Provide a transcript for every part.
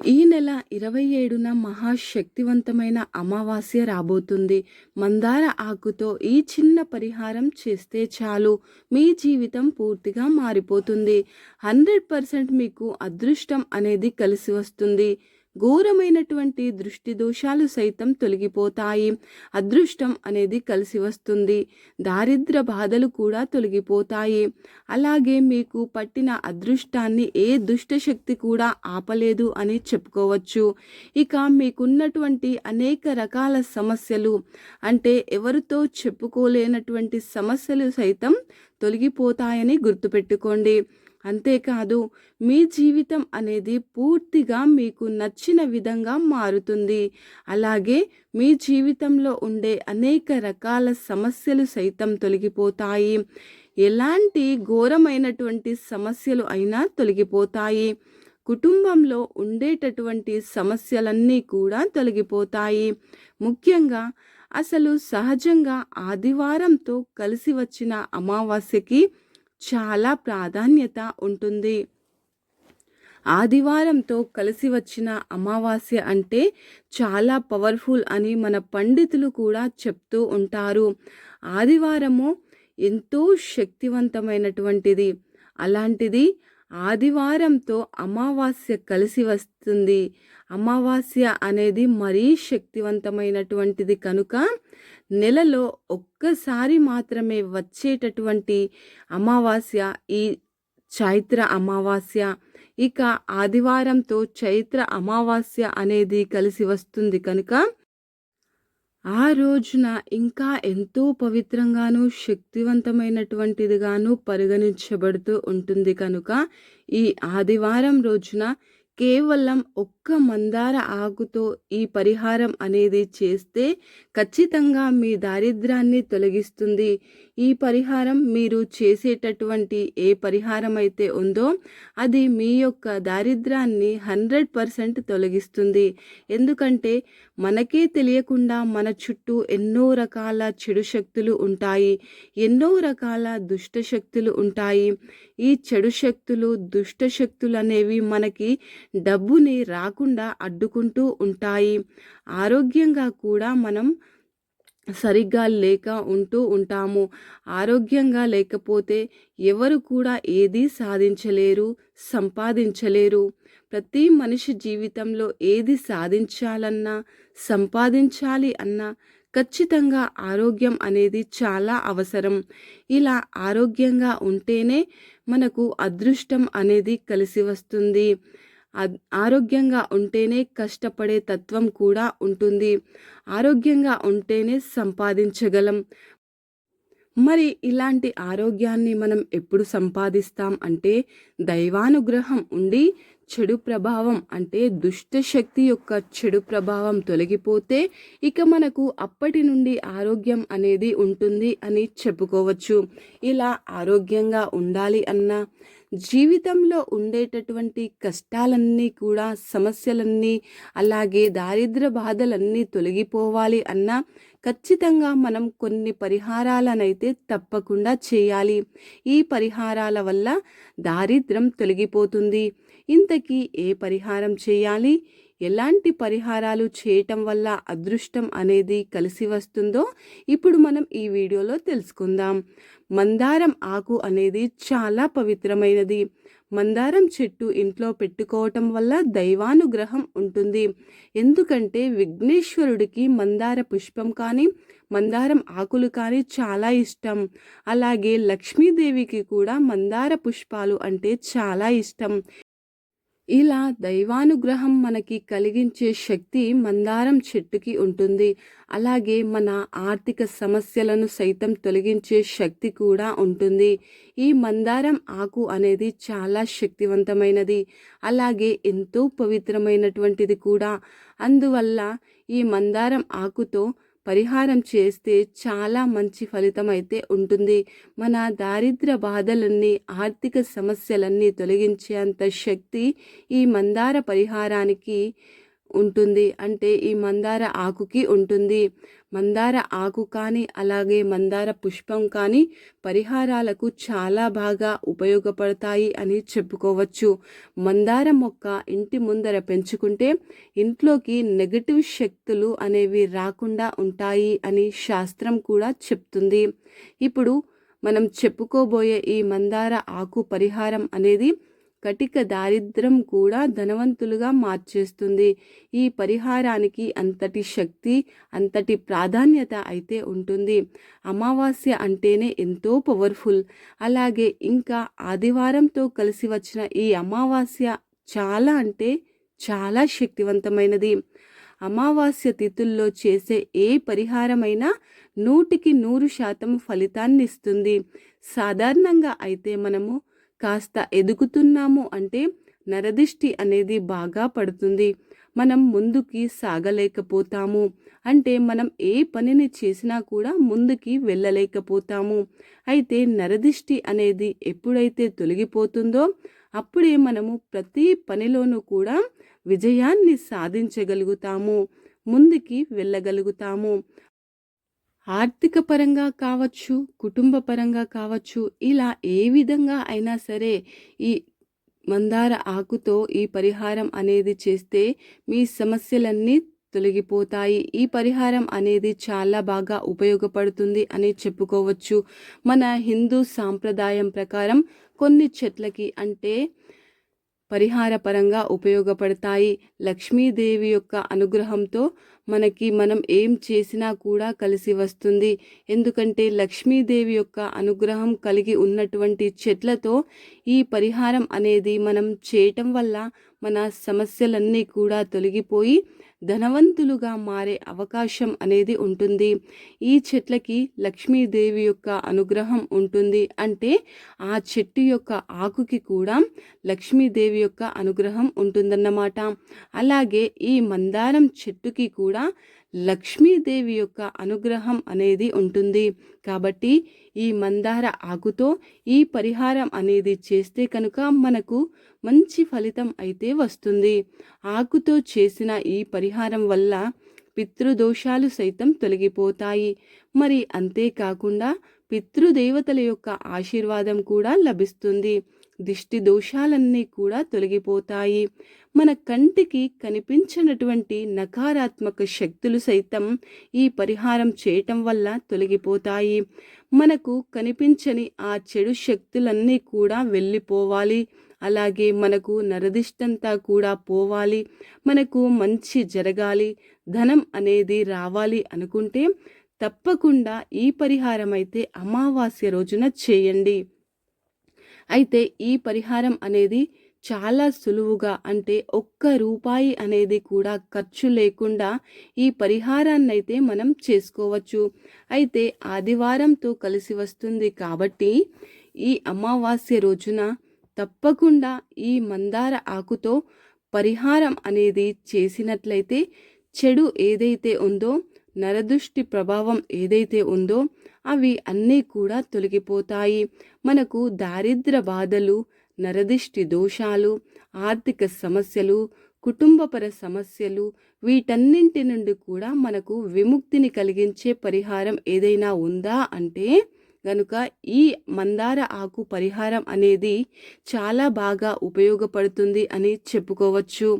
ఈ నెల ఇరవై ఏడున మహాశక్తివంతమైన అమావాస్య రాబోతుంది. మందార ఆకుతో ఈ చిన్న పరిహారం చేస్తే చాలు. మీ జీవితం పూర్తిగా మారిపోతుంది. హండ్రెడ్ పర్సెంట్ మీకు అదృష్టం అనేది కలిసి వస్తుంది. ఘోరమైనటువంటి దృష్టి దోషాలు సైతం తొలగిపోతాయి. అదృష్టం అనేది కలిసి వస్తుంది. దారిద్ర బాధలు కూడా తొలగిపోతాయి. అలాగే మీకు పట్టిన అదృష్టాన్ని ఏ దుష్ట శక్తి కూడా ఆపలేదు అని చెప్పుకోవచ్చు. ఇక మీకున్నటువంటి అనేక రకాల సమస్యలు అంటే ఎవరితో చెప్పుకోలేనటువంటి సమస్యలు సైతం తొలగిపోతాయని గుర్తుపెట్టుకోండి. అంతేకాదు మీ జీవితం అనేది పూర్తిగా మీకు నచ్చిన విధంగా మారుతుంది. అలాగే మీ జీవితంలో ఉండే అనేక రకాల సమస్యలు సైతం తొలగిపోతాయి. ఎలాంటి ఘోరమైనటువంటి సమస్యలు అయినా తొలగిపోతాయి. కుటుంబంలో ఉండేటటువంటి సమస్యలన్నీ కూడా తొలగిపోతాయి. ముఖ్యంగా అసలు సహజంగా ఆదివారంతో కలిసి వచ్చిన అమావాస్యకి చాలా ప్రాధాన్యత ఉంటుంది. ఆదివారంతో కలిసి వచ్చిన అమావాస్య అంటే చాలా పవర్ఫుల్ అని మన పండితులు కూడా చెప్తూ ఉంటారు. ఆదివారము ఎంతో శక్తివంతమైనటువంటిది. అలాంటిది ఆదివారంతో అమావాస్య కలిసి వస్తుంది. అమావాస్య అనేది మరీ శక్తివంతమైనటువంటిది కనుక నెలలో ఒక్కసారి మాత్రమే వచ్చేటటువంటి అమావాస్య ఈ చైత్ర అమావాస్య ఇక ఆదివారంతో చైత్ర అమావాస్య అనేది కలిసి వస్తుంది కనుక ఆ రోజున ఇంకా ఎంతో పవిత్రంగాను శక్తివంతమైనటువంటిదిగాను పరిగణించబడుతూ ఉంటుంది కనుక ఈ ఆదివారం రోజున కేవలం ఒక్క మందార ఆకుతో ఈ పరిహారం అనేది చేస్తే ఖచ్చితంగా మీ దారిద్రాన్ని తొలగిస్తుంది. ఈ పరిహారం మీరు చేసేటటువంటి ఏ పరిహారం అయితే ఉందో అది మీ యొక్క దారిద్రాన్ని హండ్రెడ్ పర్సెంట్ తొలగిస్తుంది. ఎందుకంటే మనకే తెలియకుండా మన చుట్టూ ఎన్నో రకాల చెడు శక్తులు ఉంటాయి ఎన్నో రకాల దుష్ట శక్తులు ఉంటాయి. ఈ చెడు శక్తులు దుష్ట శక్తులు అనేవి మనకి డబ్బుని రాకుండా అడ్డుకుంటూ ఉంటాయి. ఆరోగ్యంగా కూడా మనం సరిగ్గా లేక ఉంటూ ఉంటాము. ఆరోగ్యంగా లేకపోతే ఎవరు కూడా ఏది సాధించలేరు సంపాదించలేరు. ప్రతి మనిషి జీవితంలో ఏది సాధించాలన్నా సంపాదించాలి అన్నా ఖచ్చితంగా ఆరోగ్యం అనేది చాలా అవసరం. ఇలా ఆరోగ్యంగా ఉంటేనే మనకు అదృష్టం అనేది కలిసి వస్తుంది. ఆరోగ్యంగా ఉంటేనే కష్టపడే తత్వం కూడా ఉంటుంది. ఆరోగ్యంగా ఉంటేనే సంపాదించగలం. మరి ఇలాంటి ఆరోగ్యాన్ని మనం ఎప్పుడు సంపాదిస్తాం అంటే దైవానుగ్రహం ఉండి చెడు ప్రభావం అంటే దుష్ట శక్తి యొక్క చెడు ప్రభావం తొలగిపోతే ఇక మనకు అప్పటి నుండి ఆరోగ్యం అనేది ఉంటుంది అని చెప్పుకోవచ్చు. ఇలా ఆరోగ్యంగా ఉండాలి అన్నా జీవితంలో ఉండేటటువంటి కష్టాలన్నీ కూడా సమస్యలన్నీ అలాగే దారిద్ర బాధలన్నీ తొలగిపోవాలి అన్నా ఖచ్చితంగా మనం కొన్ని పరిహారాలనైతే తప్పకుండా చేయాలి. ఈ పరిహారాల వల్ల దారిద్రం తొలగిపోతుంది. ఇంతకీ ఏ పరిహారం చేయాలి? ఎలాంటి పరిహారాలు చేయటం వల్ల అదృష్టం అనేది కలిసి వస్తుందో ఇప్పుడు మనం ఈ వీడియోలో తెలుసుకుందాం. మందారం ఆకు అనేది చాలా పవిత్రమైనది. మందారం చెట్టు ఇంట్లో పెట్టుకోవటం వల్ల దైవానుగ్రహం ఉంటుంది. ఎందుకంటే విఘ్నేశ్వరుడికి మందార పుష్పం కానీ మందారం ఆకులు కానీ చాలా ఇష్టం. అలాగే లక్ష్మీదేవికి కూడా మందార పుష్పాలు అంటే చాలా ఇష్టం. ఇలా దైవానుగ్రహం మనకి కలిగించే శక్తి మందారం చెట్టుకి ఉంటుంది. అలాగే మన ఆర్థిక సమస్యలను సైతం తొలగించే శక్తి కూడా ఉంటుంది. ఈ మందారం ఆకు అనేది చాలా శక్తివంతమైనది. అలాగే ఎంతో పవిత్రమైనటువంటిది కూడా. అందువల్ల ఈ మందారం ఆకుతో పరిహారం చేస్తే చాలా మంచి ఫలితం అయితే ఉంటుంది. మన దారిద్ర బాధలన్నీ ఆర్థిక సమస్యలన్నీ తొలగించేంత శక్తి ఈ మందార పరిహారానికి ఉంటుంది. అంటే ఈ మందార ఆకుకి ఉంటుంది. మందార ఆకు కానీ అలాగే మందార పుష్పం కానీ పరిహారాలకు చాలా బాగా ఉపయోగపడతాయి అని చెప్పుకోవచ్చు. మందార మొక్క ఇంటి ముందర పెంచుకుంటే ఇంట్లోకి నెగటివ్ శక్తులు అనేవి రాకుండా ఉంటాయి అని శాస్త్రం కూడా చెప్తుంది. ఇప్పుడు మనం చెప్పుకోబోయే ఈ మందార ఆకు పరిహారం అనేది కటిక దారిద్రం కూడా ధనవంతులుగా మార్చేస్తుంది. ఈ పరిహారానికి అంతటి శక్తి అంతటి ప్రాధాన్యత అయితే ఉంటుంది. అమావాస్య అంటేనే ఎంతో పవర్ఫుల్. అలాగే ఇంకా ఆదివారంతో కలిసి వచ్చిన ఈ అమావాస్య చాలా అంటే చాలా శక్తివంతమైనది. అమావాస్య తిథుల్లో చేసే ఏ పరిహారమైనా నూటికి నూరు శాతం ఫలితాన్ని ఇస్తుంది సాధారణంగా అయితే మనము కాస్త ఎదుగుతున్నాము అంటే నరదిష్టి అనేది బాగా పడుతుంది. మనం ముందుకి సాగలేకపోతాము. అంటే మనం ఏ పనిని చేసినా కూడా ముందుకి వెళ్ళలేకపోతాము. అయితే నరదిష్టి అనేది ఎప్పుడైతే తొలగిపోతుందో అప్పుడే మనము ప్రతి పనిలోనూ కూడా విజయాన్ని సాధించగలుగుతాము. ముందుకి వెళ్ళగలుగుతాము. ఆర్థిక పరంగా కావచ్చు కుటుంబ పరంగా కావచ్చు ఇలా ఏ విధంగా అయినా సరే ఈ మందార ఆకుతో ఈ పరిహారం అనేది చేస్తే మీ సమస్యలన్నీ తొలగిపోతాయి. ఈ పరిహారం అనేది చాలా బాగా ఉపయోగపడుతుంది అని చెప్పుకోవచ్చు. మన హిందూ సాంప్రదాయం ప్రకారం కొన్ని చెట్లకి అంటే పరిహారపరంగా ఉపయోగపడతాయి. లక్ష్మీదేవి యొక్క అనుగ్రహంతో మనకి మనం ఏం చేసినా కూడా కలిసి వస్తుంది. ఎందుకంటే లక్ష్మీదేవి యొక్క అనుగ్రహం కలిగి ఉన్నటువంటి చెట్లతో ఈ పరిహారం అనేది మనం చేయటం వల్ల మన సమస్యలన్నీ కూడా తొలగిపోయి ధనవంతులుగా మారే అవకాశం అనేది ఉంటుంది. ఈ చెట్లకి లక్ష్మీదేవి యొక్క అనుగ్రహం ఉంటుంది అంటే ఆ చెట్టు యొక్క ఆకుకి కూడా లక్ష్మీదేవి యొక్క అనుగ్రహం ఉంటుందన్నమాట. అలాగే ఈ మందారం చెట్టుకి కూడా లక్ష్మీదేవి యొక్క అనుగ్రహం అనేది ఉంటుంది. కాబట్టి ఈ మందార ఆకుతో ఈ పరిహారం అనేది చేస్తే కనుక మనకు మంచి ఫలితం అయితే వస్తుంది. ఆకుతో చేసిన ఈ పరిహారం వల్ల పితృదోషాలు సైతం తొలగిపోతాయి. మరి అంతేకాకుండా పితృదేవతల యొక్క ఆశీర్వాదం కూడా లభిస్తుంది. దిష్టి దోషాలన్నీ కూడా తొలగిపోతాయి. మన కంటికి కనిపించినటువంటి నకారాత్మక శక్తులు సైతం ఈ పరిహారం చేయటం వల్ల తొలగిపోతాయి. మనకు కనిపించని ఆ చెడు శక్తులన్నీ కూడా వెళ్ళిపోవాలి. అలాగే మనకు నరదిష్టంతా కూడా పోవాలి. మనకు మంచి జరగాలి. ధనం అనేది రావాలి అనుకుంటే తప్పకుండా ఈ పరిహారం అయితే అమావాస్య రోజున చేయండి. అయితే ఈ పరిహారం అనేది చాలా సులువుగా అంటే ఒక్క రూపాయి అనేది కూడా ఖర్చు లేకుండా ఈ పరిహారాన్ని అయితే మనం చేసుకోవచ్చు. అయితే ఆదివారంతో కలిసి వస్తుంది కాబట్టి ఈ అమావాస్య రోజున తప్పకుండా ఈ మందార ఆకుతో పరిహారం అనేది చేసినట్లయితే చెడు ఏదైతే ఉందో నరదృష్టి ప్రభావం ఏదైతే ఉందో అవి అన్నీ కూడా తొలగిపోతాయి. మనకు దారిద్ర బాధలు నరదిష్టి దోషాలు ఆర్థిక సమస్యలు కుటుంబపర సమస్యలు వీటన్నింటి నుండి కూడా మనకు విముక్తిని కలిగించే పరిహారం ఏదైనా ఉందా అంటే గనుక ఈ మందార ఆకు పరిహారం అనేది చాలా బాగా ఉపయోగపడుతుంది అని చెప్పుకోవచ్చు.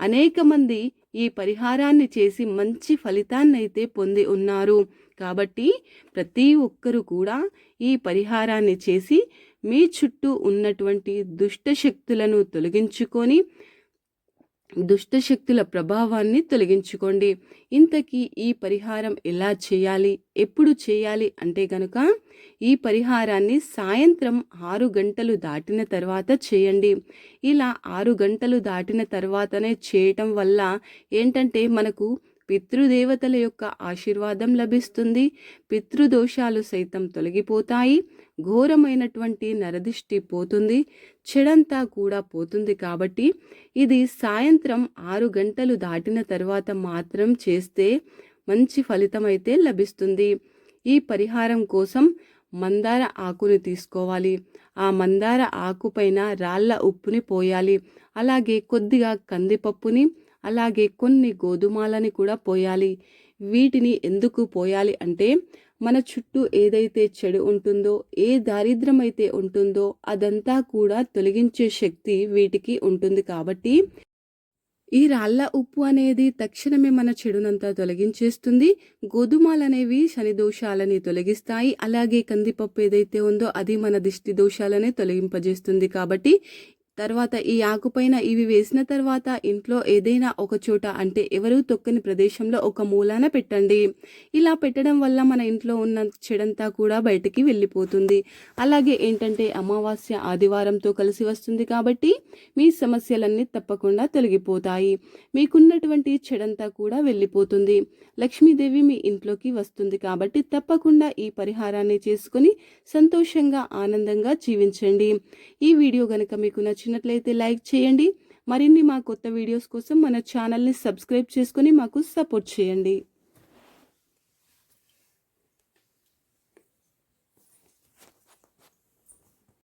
అనేక మంది ఈ పరిహారాన్ని చేసి మంచి ఫలితాన్నైతే పొంది ఉన్నారు. కాబట్టి ప్రతి ఒక్కరూ కూడా ఈ పరిహారాన్ని చేసి మీ చుట్టూ ఉన్నటువంటి దుష్ట శక్తులను తొలగించుకొని దుష్టశక్తుల ప్రభావాన్ని తొలగించుకోండి. ఇంతకీ ఈ పరిహారం ఎలా చేయాలి? ఎప్పుడు చేయాలి? అంటే గనుక ఈ పరిహారాన్ని సాయంత్రం ఆరు గంటలు దాటిన తర్వాత చేయండి. ఇలా ఆరు గంటలు దాటిన తర్వాతనే చేయటం వల్ల ఏంటంటే మనకు పితృదేవతల యొక్క ఆశీర్వాదం లభిస్తుంది. పితృదోషాలు సైతం తొలగిపోతాయి. ఘోరమైనటువంటి నరదిష్టి పోతుంది. చెడంతా కూడా పోతుంది కాబట్టి ఇది సాయంత్రం ఆరు గంటలు దాటిన తర్వాత మాత్రం చేస్తే మంచి ఫలితం అయితే లభిస్తుంది. ఈ పరిహారం కోసం మందార ఆకుని తీసుకోవాలి. ఆ మందార ఆకుపైన రాళ్ళ ఉప్పుని పోయాలి. అలాగే కొద్దిగా కందిపప్పుని అలాగే కొన్ని గోధుమాలని కూడా పోయాలి. వీటిని ఎందుకు పోయాలి అంటే మన చుట్టూ ఏదైతే చెడు ఉంటుందో ఏ దారిద్ర్యం అయితే ఉంటుందో అదంతా కూడా తొలగించే శక్తి వీటికి ఉంటుంది కాబట్టి ఈ రాళ్ళ ఉప్పు అనేది తక్షణమే మన చెడునంతా తొలగించేస్తుంది. గోధుమలు అనేవి శని దోషాలని తొలగిస్తాయి. అలాగే కందిపప్పు ఏదైతే ఉందో అది మన దిష్టి దోషాలని తొలగింపజేస్తుంది కాబట్టి తర్వాత ఈ ఆకుపైన ఇవి వేసిన తర్వాత ఇంట్లో ఏదైనా ఒక చోట అంటే ఎవరూ తొక్కని ప్రదేశంలో ఒక మూలాన పెట్టండి. ఇలా పెట్టడం వల్ల మన ఇంట్లో ఉన్న చెడంతా కూడా బయటికి వెళ్ళిపోతుంది. అలాగే ఏంటంటే అమావాస్య ఆదివారంతో కలిసి వస్తుంది కాబట్టి మీ సమస్యలన్నీ తప్పకుండా తొలగిపోతాయి. మీకున్నటువంటి చెడంతా కూడా వెళ్ళిపోతుంది. లక్ష్మీదేవి మీ ఇంట్లోకి వస్తుంది కాబట్టి తప్పకుండా ఈ పరిహారాన్ని చేసుకొని సంతోషంగా ఆనందంగా జీవించండి. ఈ వీడియో కనుక మీకు నచ్చినట్లయితే లైక్ చేయండి. మరిన్ని మా కొత్త వీడియోస్ కోసం మన ఛానల్ని సబ్స్క్రైబ్ చేసుకొని మాకు సపోర్ట్ చేయండి.